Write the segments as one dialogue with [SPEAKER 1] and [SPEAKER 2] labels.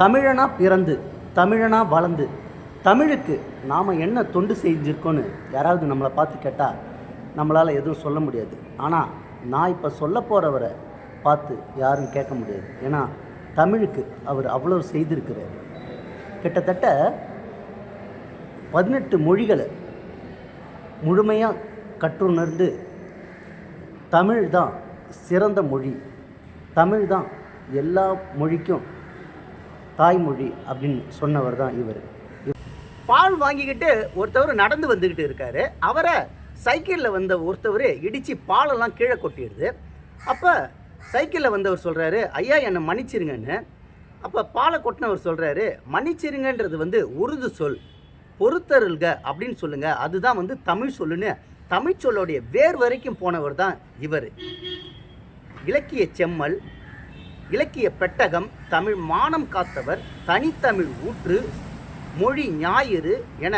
[SPEAKER 1] தமிழனாக பிறந்து தமிழனாக வளர்ந்து. தமிழுக்கு நாம் என்ன தொண்டு செஞ்சுருக்கோன்னு யாராவது நம்மளை பார்த்து கேட்டால் நம்மளால் எதுவும் சொல்ல முடியாது. ஆனால் நான் இப்போ சொல்ல போகிறவரை பார்த்து யாரும் கேட்க முடியாது. ஏன்னா தமிழுக்கு அவர் அவ்வளோ செய்திருக்கிறார். கிட்டத்தட்ட பதினெட்டு மொழிகளை முழுமையாக கற்றுணர்ந்து தமிழ் தான் சிறந்த மொழி. தமிழ் தான் எல்லா மொழிக்கும் தாய்மொழி அப்படின்னு சொன்னவர் தான் இவர். பால் வாங்கிக்கிட்டு ஒருத்தவர் நடந்து வந்துக்கிட்டு இருக்காரு. அவரை சைக்கிளில் வந்த ஒருத்தவர் இடித்து பாலெல்லாம் கீழே கொட்டிடுது. அப்போ சைக்கிளில் வந்தவர் சொல்கிறாரு ஐயா என்னை மன்னிச்சிருங்கன்னு. அப்போ பாலை கொட்டினவர் சொல்கிறாரு மன்னிச்சிருங்கன்றது வந்து உருது சொல். பொறுத்தருள்க அப்படின்னு சொல்லுங்கள் அதுதான் வந்து தமிழ் சொல்லுன்னு தமிழ் சொல்லோடைய வேர் வரைக்கும் போனவர் தான் இவர். இலக்கிய செம்மல் இலக்கிய பெட்டகம் தமிழ் மானம் காத்தவர் தனித்தமிழ் ஊற்று மொழி ஞாயிறு என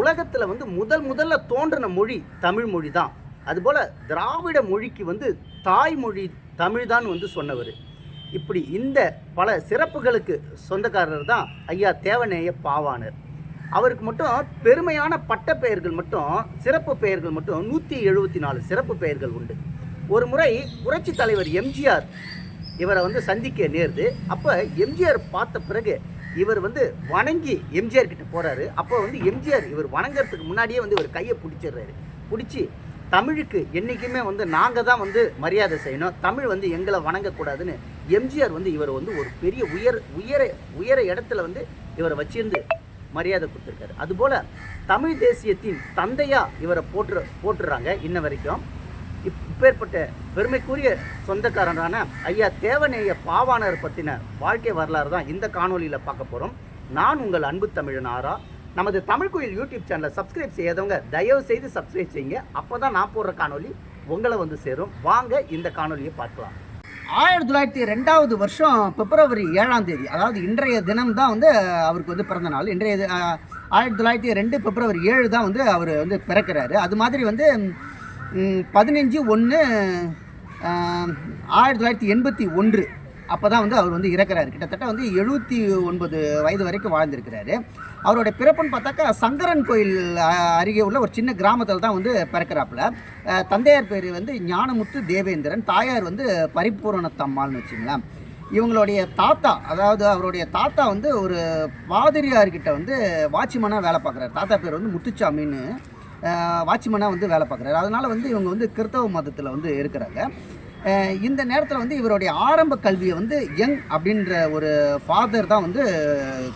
[SPEAKER 1] உலகத்தில் வந்து முதல் முதல்ல தோன்றின மொழி தமிழ் மொழி தான் அதுபோல் திராவிட மொழிக்கு வந்து தாய்மொழி தமிழ் தான் வந்து சொன்னவர். இப்படி இந்த பல சிறப்புகளுக்கு சொந்தக்காரர் தான் ஐயா தேவநேய பாவானர் அவருக்கு மட்டும் பெருமையான பட்ட பெயர்கள் மட்டும் சிறப்பு பெயர்கள் மட்டும் நூற்றி எழுபத்தி நாலு சிறப்பு பெயர்கள் உண்டு. ஒரு முறை புரட்சி தலைவர் எம்ஜிஆர் இவரை வந்து சந்திக்க நேருது அப்போ எம்ஜிஆர் பார்த்த பிறகு இவர் வந்து வணங்கி எம்ஜிஆர் கிட்ட போகிறாரு அப்போ வந்து எம்ஜிஆர் இவர் வணங்குறதுக்கு முன்னாடியே வந்து இவர் கையை பிடிச்சிடுறாரு. பிடிச்சி தமிழுக்கு என்றைக்குமே வந்து நாங்கள் தான் வந்து மரியாதை செய்யணும். தமிழ் வந்து எங்களை வணங்கக்கூடாதுன்னு எம்ஜிஆர் வந்து இவர் வந்து ஒரு பெரிய உயர் உயர உயர இடத்துல வந்து இவரை வச்சிருந்து மரியாதை கொடுத்துருக்காரு. அதுபோல் தமிழ் தேசியத்தின் தந்தையாக இவரை போற்று போட்டுறாங்க இன்ன வரைக்கும். இப்பேற்பட்ட பெருமைக்குரிய சொந்தக்காரரான ஐயா தேவநேய பாவாணர் பற்றின வாழ்க்கை வரலாறு தான் இந்த காணொலியில் பார்க்க போகிறோம் நான் உங்கள் அன்பு தமிழன் ஆரா. நமது தமிழ் கோயில் யூடியூப் சேனலை சப்ஸ்கிரைப் செய்யாதவங்க தயவு செய்து சப்ஸ்கிரைப் செய்யுங்க. அப்போ தான் நான் போடுற காணொலி உங்களை வந்து சேரும். வாங்க இந்த காணொலியை பார்க்கலாம். ஆயிரத்தி தொள்ளாயிரத்தி ரெண்டாவது வருஷம் பிப்ரவரி ஏழாம் தேதி அதாவது இன்றைய தினம் தான் வந்து அவருக்கு வந்து பிறந்த நாள். இன்றைய ஆயிரத்தி தொள்ளாயிரத்தி ரெண்டு பிப்ரவரி ஏழு தான் வந்து அவர் வந்து பிறக்கிறாரு. அது மாதிரி வந்து பதினஞ்சு ஒன்று ஆயிரத்தி தொள்ளாயிரத்தி எண்பத்தி ஒன்று. அப்போ தான் வந்து அவர் வந்து இறக்குறாரு. கிட்டத்தட்ட வந்து எழுபத்தி ஒன்பது வயது வரைக்கும் வாழ்ந்திருக்கிறாரு. அவருடைய பிறப்புன்னு பார்த்தாக்கா சங்கரன் கோயில் அருகே உள்ள ஒரு சின்ன கிராமத்தில் தான் வந்து பிறக்கிறாப்புல. தந்தையார் பேர் வந்து ஞானமுத்து தேவேந்திரன். தாயார் வந்து பரிபூரணத்தம்மாள்னு வச்சுங்களேன். இவங்களுடைய தாத்தா அதாவது அவருடைய தாத்தா வந்து ஒரு பாதிரியார்கிட்ட வந்து வாட்ச்மேனாக வேலை பார்க்குறாரு. தாத்தா பேர் வந்து முத்துச்சாமின்னு வாட்ச்மேனாக வந்து வேலை பார்க்குறாரு. அதனால் வந்து இவங்க வந்து கிறிஸ்தவ மதத்தில் வந்து இருக்கிறாங்க. இந்த நேரத்தில் வந்து இவருடைய ஆரம்ப கல்வியை வந்து யங் அப்படின்ற ஒரு ஃபாதர் தான் வந்து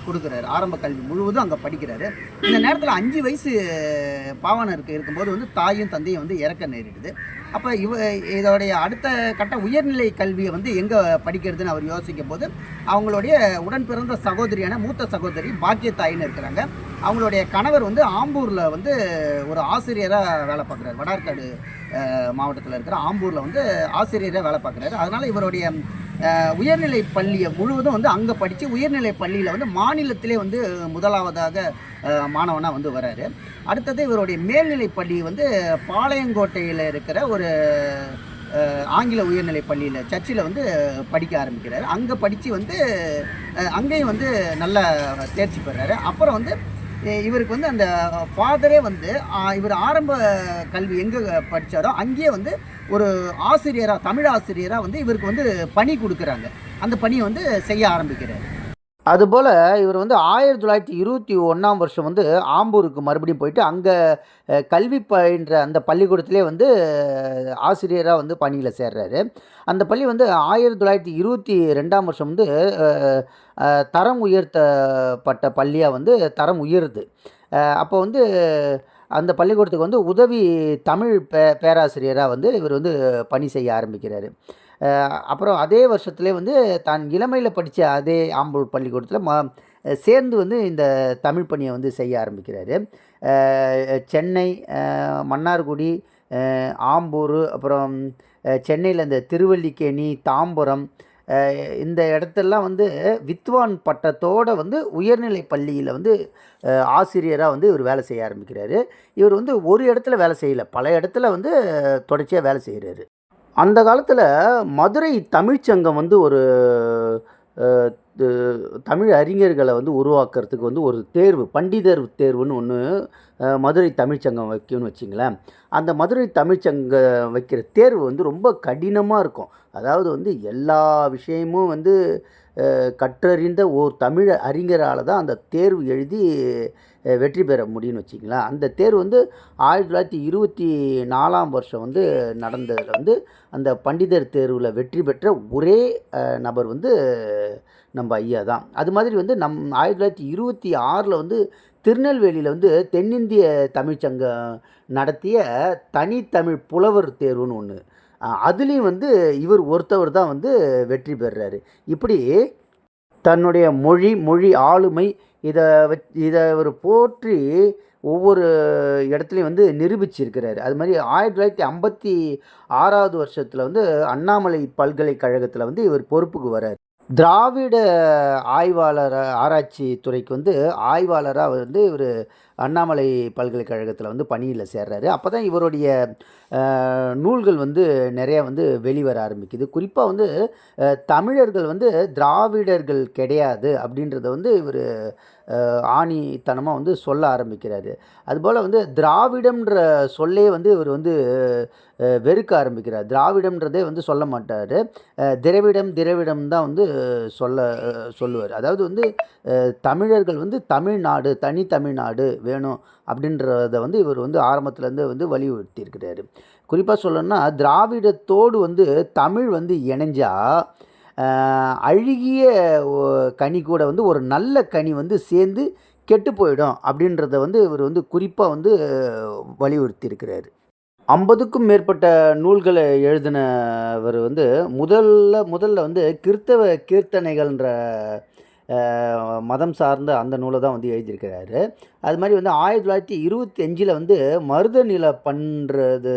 [SPEAKER 1] கொடுக்குறாரு. ஆரம்ப கல்வி முழுவதும் அங்கே படிக்கிறாரு. இந்த நேரத்தில் அஞ்சு வயசு பாவனருக்கு இருக்கும்போது வந்து தாயும் தந்தையும் வந்து இறக்க நேரிடுது. அப்போ இவ இதோடைய அடுத்த கட்ட உயர்நிலை கல்வியை வந்து எங்கே படிக்கிறதுன்னு அவர் யோசிக்கும் போது அவங்களுடைய உடன் பிறந்த சகோதரியான மூத்த சகோதரி பாக்கியத்தாயின்னு இருக்கிறாங்க. அவங்களுடைய கணவர் வந்து ஆம்பூரில் வந்து ஒரு ஆசிரியராக வேலை பார்க்குறாரு. வடார்காடு மாவட்டத்தில் இருக்கிற ஆம்பூரில் வந்து ஆசிரியராக வேலை பார்க்குறாரு. அதனால் இவருடைய உயர்நிலை பள்ளியை முழுவதும் வந்து அங்கே படித்து உயர்நிலை பள்ளியில் வந்து மாநிலத்திலே வந்து முதலாவதாக மாணவனாக வந்து வராரு. அடுத்தது இவருடைய மேல்நிலை பள்ளி வந்து பாளையங்கோட்டையில் இருக்கிற ஒரு ஒரு ஆங்கில உயர்நிலை பள்ளியில் சர்ச்சில் வந்து படிக்க ஆரம்பிக்கிறாரு. அங்கே படித்து வந்து அங்கேயும் வந்து நல்லா தேர்ச்சி பெறாரு. அப்புறம் வந்து இவருக்கு வந்து அந்த ஃபாதரே வந்து இவர் ஆரம்ப கல்வி எங்கே படித்தாரோ அங்கேயே வந்து ஒரு ஆசிரியராக தமிழ் ஆசிரியராக வந்து இவருக்கு வந்து பணி கொடுக்குறாங்க. அந்த பணியை வந்து செய்ய ஆரம்பிக்கிறார். அதுபோல் இவர் வந்து ஆயிரத்தி தொள்ளாயிரத்தி இருபத்தி ஒன்றாம் வருஷம் வந்து ஆம்பூருக்கு மறுபடியும் போயிட்டு அங்கே கல்வி பயின்ற அந்த பள்ளிக்கூடத்திலே வந்து ஆசிரியராக வந்து பணியில் சேர்றாரு. அந்த பள்ளி வந்து ஆயிரத்தி தொள்ளாயிரத்தி இருபத்தி ரெண்டாம் வருஷம் வந்து தரம் உயர்த்தப்பட்ட பள்ளியாக வந்து தரம் உயருது. அப்போ வந்து அந்த பள்ளிக்கூடத்துக்கு வந்து உதவி தமிழ் பே பேராசிரியராக வந்து இவர் வந்து பணி செய்ய ஆரம்பிக்கிறாரு. அப்புறம் அதே வருஷத்துலேயே வந்து தான் இளமையில் படித்த அதே ஆம்பூர் பள்ளிக்கூடத்தில் ம சேர்ந்து வந்து இந்த தமிழ் பணியை வந்து செய்ய ஆரம்பிக்கிறாரு. சென்னை மன்னார்குடி ஆம்பூர் அப்புறம் சென்னையில் இந்த திருவல்லிக்கேணி தாம்பரம் இந்த இடத்தெல்லாம் வந்து வித்வான் பட்டத்தோடு வந்து உயர்நிலை பள்ளியில் வந்து ஆசிரியராக வந்து இவர் வேலை செய்ய ஆரம்பிக்கிறாரு. இவர் வந்து ஒரு இடத்துல வேலை செய்யலை. பல இடத்துல வந்து தொடர்ச்சியாக வேலை செய்கிறாரு அந்த காலத்தில் மதுரை தமிழ்ச்சங்கம் வந்து ஒரு
[SPEAKER 2] தமிழ் அறிஞர்களை வந்து உருவாக்குறதுக்கு வந்து ஒரு தேர்வு பண்டிதர் தேர்வுன்னு ஒன்று மதுரை தமிழ்ச்சங்கம் வைக்கும்னு வச்சிங்களேன். அந்த மதுரை தமிழ்ச்சங்கம் வைக்கிற தேர்வு வந்து ரொம்ப கடினமாக இருக்கும். அதாவது வந்து எல்லா விஷயமும் வந்து கற்றறிந்த ஓர் தமிழ் அறிஞரால் தான் அந்த தேர்வு எழுதி வெற்றி பெற முடியும்னு வச்சிங்களேன். அந்த தேர்வு வந்து ஆயிரத்தி தொள்ளாயிரத்தி இருபத்தி நாலாம் வருஷம் வந்து நடந்ததில் வந்து அந்த பண்டிதர் தேர்வில் வெற்றி பெற்ற ஒரே நபர் வந்து நம்ம ஐயா தான். அது மாதிரி வந்து நம் ஆயிரத்தி தொள்ளாயிரத்தி இருபத்தி ஆறில் வந்து திருநெல்வேலியில் வந்து தென்னிந்திய தமிழ்ச்சங்கம் நடத்திய தனித்தமிழ் புலவர் தேர்வுன்னு ஒன்று அதுலேயும் வந்து இவர் ஒருத்தவர் தான் வந்து வெற்றி பெறுறாரு. இப்படி தன்னுடைய மொழி மொழி ஆளுமை இதை வச் இதை அவர் போற்றி ஒவ்வொரு இடத்துலையும் வந்து நிரூபிச்சிருக்கிறாரு. அது மாதிரி ஆயிரத்தி தொள்ளாயிரத்தி ஐம்பத்தி ஆறாவது வருஷத்தில் வந்து அண்ணாமலை பல்கலைக்கழகத்தில் வந்து இவர் பொறுப்புக்கு வரார் திராவிட ஆய்வாளர் ஆராய்ச்சி துறைக்கு வந்து ஆய்வாளராக வந்து இவர் அண்ணாமலை பல்கலைக்கழகத்தில் வந்து பணியில் சேர்றாரு. அப்போ தான் இவருடைய நூல்கள் வந்து நிறையா வந்து வெளிவர ஆரம்பிக்குது. குறிப்பாக வந்து தமிழர்கள் வந்து திராவிடர்கள் கிடையாது அப்படின்றத வந்து இவர் ஆணித்தனமாக வந்து சொல்ல ஆரம்பிக்கிறாரு. அதுபோல் வந்து திராவிடம்ன்ற சொல்லே வந்து இவர் வந்து வெறுக்க ஆரம்பிக்கிறார். திராவிடம்ன்றதே வந்து சொல்ல மாட்டார். திரவிடம் திரவிடம் தான் வந்து சொல்ல சொல்லுவார். அதாவது வந்து தமிழர்கள் வந்து தமிழ்நாடு தனி தமிழ்நாடு வேணும் அப்படின்றத வந்து இவர் வந்து ஆரம்பத்துலேருந்து வந்து வலியுறுத்தியிருக்கிறாரு. குறிப்பாக சொல்லணும்னா திராவிடத்தோடு வந்து தமிழ் வந்து இணைஞ்சால் அழுகிய கனி கூட வந்து ஒரு நல்ல கனி வந்து சேர்ந்து கெட்டு போயிடும் அப்படின்றத வந்து இவர் வந்து குறிப்பாக வந்து வலியுறுத்தியிருக்கிறாரு. ஐம்பதுக்கும் மேற்பட்ட நூல்களை எழுதினவர் வந்து முதல்ல முதல்ல வந்து கிறித்தவ கீர்த்தனைகள்ன்ற மதம் சார்ந்த அந்த நூலை தான் வந்து எழுதியிருக்கிறாரு. அது மாதிரி வந்து ஆயிரத்தி தொள்ளாயிரத்தி இருபத்தி அஞ்சில் வந்து மருத நில பண்ணுறது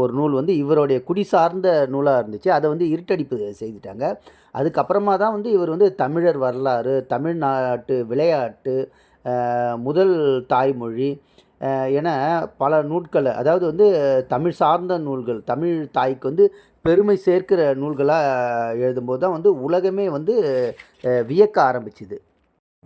[SPEAKER 2] ஒரு நூல் வந்து இவருடைய குடி சார்ந்த நூலாக இருந்துச்சு. அதை வந்து இருட்டடிப்பு செய்துட்டாங்க. அதுக்கப்புறமா தான் வந்து இவர் வந்து தமிழர் வரலாறு தமிழ்நாட்டு விளையாட்டு முதல் தாய்மொழி என பல நூட்களை அதாவது வந்து தமிழ் சார்ந்த நூல்கள் தமிழ் தாய்க்கு வந்து பெருமை சேர்க்கிற நூல்களாக எழுதும்போது தான் வந்து உலகமே வந்து வியக்க ஆரம்பிச்சுது.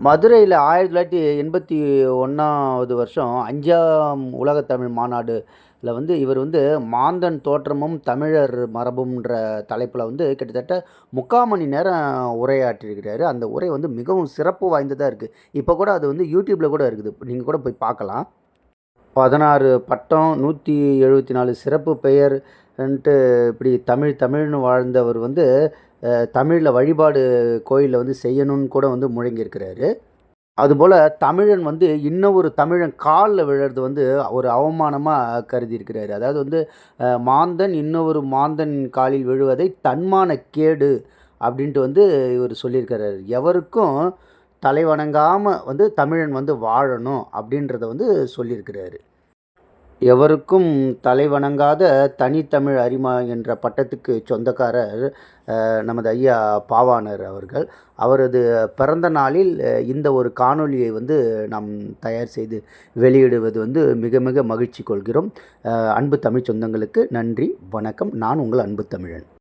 [SPEAKER 2] மதுரையில் ஆயிரத்தி தொள்ளாயிரத்தி எண்பத்தி ஒன்றாவது வருஷம் அஞ்சாம் உலகத்தமிழ் மாநாடுல வந்து இவர் வந்து மாந்தன் தோற்றமும் தமிழர் மரபும்ன்ற தலைப்பில் வந்து கிட்டத்தட்ட முக்கால் மணி நேரம் உரையாற்றிருக்கிறாரு அந்த உரை வந்து மிகவும் சிறப்பு வாய்ந்ததாக இருக்குது இப்போ கூட அது வந்து யூடியூப்பில் கூட இருக்குது. நீங்கள் கூட போய் பார்க்கலாம். பதினாறு பட்டம் நூற்றி எழுபத்தி நாலு சிறப்பு பெயர்ன்ட்டு இப்படி தமிழ் தமிழ்னு வாழ்ந்தவர் வந்து தமிழில் வழிபாடு கோயிலில் வந்து செய்யணும்னு கூட வந்து முழங்கியிருக்கிறாரு. அதுபோல் தமிழன் வந்து இன்னொரு தமிழன் காலில் விழுறது வந்து ஒரு அவமானமாக கருதியிருக்கிறாரு. அதாவது வந்து மாந்தன் இன்னொரு மாந்தன் காலில் விழுவதை தன்மான கேடு அப்படின்ட்டு வந்து இவர் சொல்லியிருக்கிறாரு. எவருக்கும் தலைவணங்காமல் வந்து தமிழன் வந்து வாழணும் அப்படின்றத வந்து சொல்லியிருக்கிறாரு. எவருக்கும் தலைவணங்காத தனித்தமிழ் அரிமா என்ற பட்டத்துக்கு சொந்தக்காரர் நமது ஐயா பாவாணர் அவர்கள். அவரது பிறந்த நாளில் இந்த ஒரு காணொளியை வந்து நாம் தயார் செய்து வெளியிடுவது வந்து மிக மிக மகிழ்ச்சி கொள்கிறோம். அன்பு தமிழ் சொந்தங்களுக்கு நன்றி வணக்கம். நான் உங்கள் அன்பு தமிழன்.